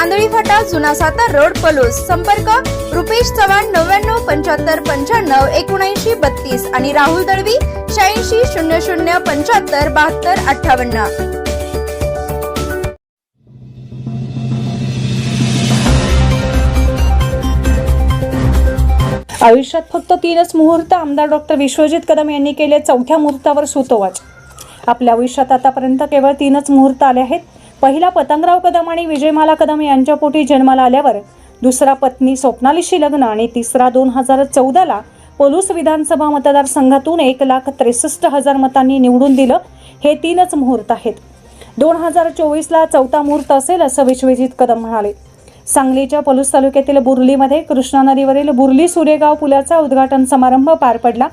Andhali Phata जुना Satara road Palus. संपर्क रुपेश चव्हाण नव्याण्णव पंच्याहत्तर पंच्याण्णव एकोणऐंशी बत्तीस आणि राहुल दळवी शहाऐंशी शून्य शून्य पंच्याहत्तर बहात्तर अठ्ठावन्न. आयुष्यात फक्त तीनच मुहूर्त आमदार डॉक्टर विश्वजित कदम यांनी केले चौथ्या मुहूर्तावर सुतोवाच. आपल्या आयुष्यात आतापर्यंत केवळ तीनच मुहूर्त आले आहेत. पहिला पतंगराव कदम आणि विजयमाला कदम यांच्या पोटी जन्माला आल्यावर दुसरा पत्नी स्वप्नालीशी लग्न आणि तिसरा दोन हजार चौदाला पोलूस विधानसभा मतदारसंघातून एक लाख त्रेसष्ट हजार मतांनी निवडून दिलं. हे तीनच मुहूर्त आहेत. दोन हजार चोवीसला चौथा मुहूर्त असेल असं विश्वजित कदम म्हणाले. सांगलीच्या पलूस तालुक्यातील बुर्लीमध्ये कृष्णा नदीवरील बुर्ली सूर्यगाव पुलाचा उद्घाटन समारंभ पार पडला.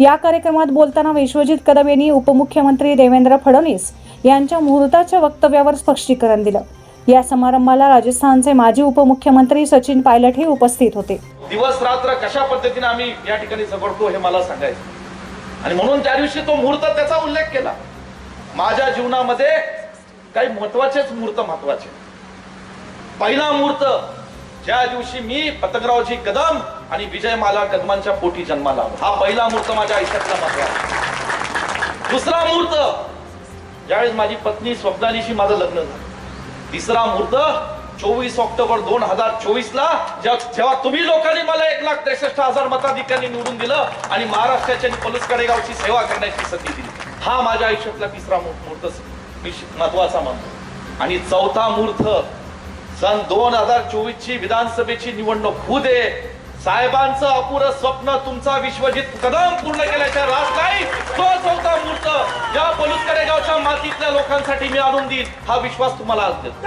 या कार्यक्रमात बोलताना विश्वजित कदम यांनी उपमुख्यमंत्री देवेंद्र फडणवीस यांच्या मुहूर्ताच्या वक्तव्यावर स्पष्टीकरण दिलं. या समारंभाला राजस्थानचे माजी उपमुख्यमंत्री सचिन पायलट हे उपस्थित होते. दिवस रात्र कशा पद्धतीने आम्ही या ठिकाणी झगडतो हे मला सांगायचं. आणि म्हणून त्या दिवशी तो मुहूर्त त्याचा उल्लेख केला. माझ्या जीवनामध्ये काही महत्वाचेच मुहूर्त महत्त्वाचे पहिला मुहूर्त ज्या दिवशी मी पतंगरावजी कदम आणि विजय माला कदमांच्या पोटी जन्माला हा पहिला मुहूर्त माझ्या आयुष्यातला महत्त्वाचा दुसरा मुहूर्त ज्यावेळेस माझी पत्नी स्वप्नालीशी माझं लग्न झालं. तिसरा मुहूर्त चोवीस ऑक्टोबर दोन हजार चोवीस ला जेव्हा तुम्ही लोकांनी मला एक लाख त्रेसष्ट हजार मताधिकांनी निवडून दिलं आणि महाराष्ट्राच्या आणि पलूस कडेगावची सेवा करण्याची संधी दिली. हा माझ्या आयुष्यातला तिसरा मुहूर्त मी महत्त्वाचा मानतो. आणि चौथा मुहूर्त सन दोन हजार चोवीस ची विधानसभेची निवडणूक होऊ दे. साहेबांचं अपुरं स्वप्न तुमचा विश्वजित कदम पूर्ण केल्याच्या रास नाही तो चौथा मूर्त या पलूस गावच्या मातीतल्या लोकांसाठी मी आणून देईन. हा विश्वास तुम्हाला असतो